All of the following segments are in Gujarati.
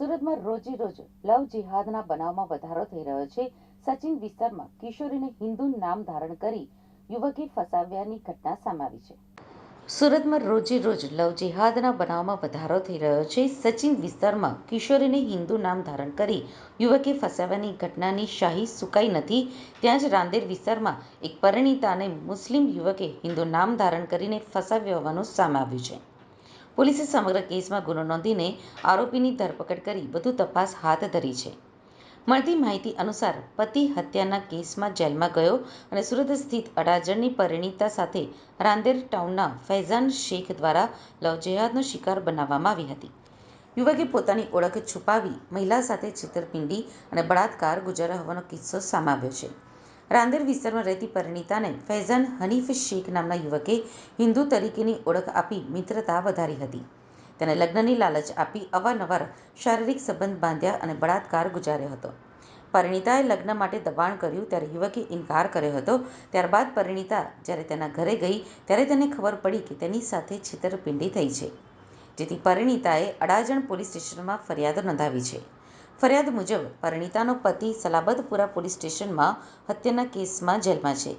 સુરતમાં રોજે રોજ લવ જિહાદના બનાવમાં વધારો થઈ રહ્યો છે. સચિન વિસ્તારમાં કિશોરીને હિન્દુ નામ ધારણ કરી યુવકે ફસાવ્યાની ઘટના સામે આવી છે. સુરતમાં રોજે રોજ લવ જિહાદના બનાવમાં વધારો થઈ રહ્યો છે. સચિન વિસ્તારમાં કિશોરીને હિન્દુ નામ ધારણ કરી યુવકે ફસાવ્યાની ઘટનાની શાહી સુકાઈ નથી. ત્યાં જ રાંદેર વિસ્તારમાં એક પરિણીતાને મુસ્લિમ યુવકે હિન્દુ નામ ધારણ કરીને ફસાવ્યો હોવાનું સામે આવ્યું છે. પોલીસે સમગ્ર કેસમાં ગુનો નોંધીને આરોપીની ધરપકડ કરી વધુ તપાસ હાથ ધરી છે. મળતી માહિતી અનુસાર, પતિ હત્યાના કેસમાં જેલમાં ગયો અને સુરત સ્થિત અડાજણની પરિણીતા સાથે રાંદેર ટાઉનના ફૈઝાન શેખ દ્વારા લવ જેહાદનો શિકાર બનાવવામાં આવી હતી. યુવકે પોતાની ઓળખ છુપાવી, મહિલા સાથે છેતરપિંડી અને બળાત્કાર ગુજાર્યો હોવાનો કિસ્સો સામાવ્યો છે. રાંદેર વિસ્તારમાં રહેતી પરિણીતાને ફૈઝાન હનીફ શેખ નામના યુવકે હિન્દુ તરીકેની ઓળખ આપી મિત્રતા વધારી હતી. તેને લગ્નની લાલચ આપી અવારનવાર શારીરિક સંબંધ બાંધ્યા અને બળાત્કાર ગુજાર્યો હતો. પરિણીતાએ લગ્ન માટે દબાણ કર્યું ત્યારે યુવકે ઇનકાર કર્યો હતો. ત્યારબાદ પરિણીતા જ્યારે તેના ઘરે ગઈ ત્યારે તેને ખબર પડી કે તેની સાથે છેતરપિંડી થઈ છે, જેથી પરિણીતાએ અડાજણ પોલીસ સ્ટેશનમાં ફરિયાદ નોંધાવી છે. ફરિયાદ મુજબ, પરિણીતાનો પતિ સલાબતપુરા પોલીસ સ્ટેશનમાં હત્યાના કેસમાં જેલમાં છે.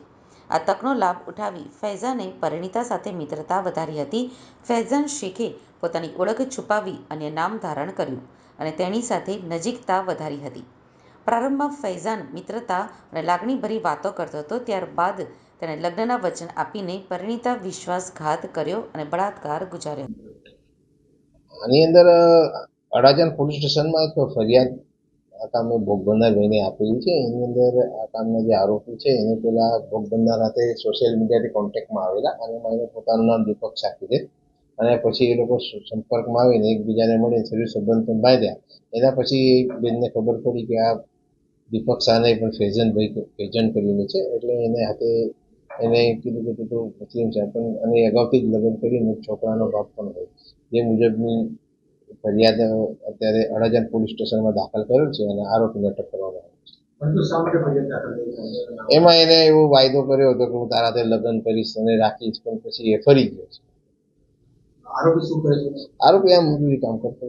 આ તકનો લાભ ઉઠાવી ફૈઝાને પરિણીતા સાથે મિત્રતા વધારી હતી. ફૈઝાન શેખે પોતાની ઓળખ છુપાવી અને નામ ધારણ કર્યું અને તેણી સાથે નજીકતા વધારી હતી. પ્રારંભમાં ફૈઝાન મિત્રતા અને લાગણીભરી વાતો કરતો હતો, ત્યારબાદ તેણે લગ્નના વચન આપીને પરિણીતા વિશ્વાસઘાત કર્યો અને બળાત્કાર ગુજાર્યો. આની અંદર અડાજણ પોલીસ સ્ટેશનમાં એક ફરિયાદ આ કામે ભોગ બનનાર બેને આપેલી છે. એની અંદર આ કામના જે આરોપી છે, એને પેલા ભોગ બનનાર સાથે સોશિયલ મીડિયાથી કોન્ટેક્ટમાં આવેલા અને એમાં પોતાનું નામ દીપક સાકી અને પછી એ લોકો સંપર્કમાં આવીને એકબીજાને મળીને શરીર સંબંધ બાંધ્યા. એના પછી બેનને ખબર પડી કે આ દીપક શાહને પણ ફેઝનભાઈ ફેઝન કરીને છે. એટલે એને હાથે એને કીધું કે તું મુસ્લિમ છે. પણ અને અગાઉથી જ લગ્ન કરીને છોકરાનો બાપ પણ હોય. જે મુજબની ફરિયાદ અત્યારે અડાજણ પોલીસ સ્ટેશનમાં દાખલ કરેલ છે અને આરોપીને અટક કરવામાં આવી છે? એમાં એને એવો વાયદો કર્યો હતો કે હું તારા હાથે લગ્ન કરીશ અને રાખીશ પણ પછી એ ફરી ગયો છે આરોપી શું કરે છે આરોપી આ મજૂરી કામ કરતો.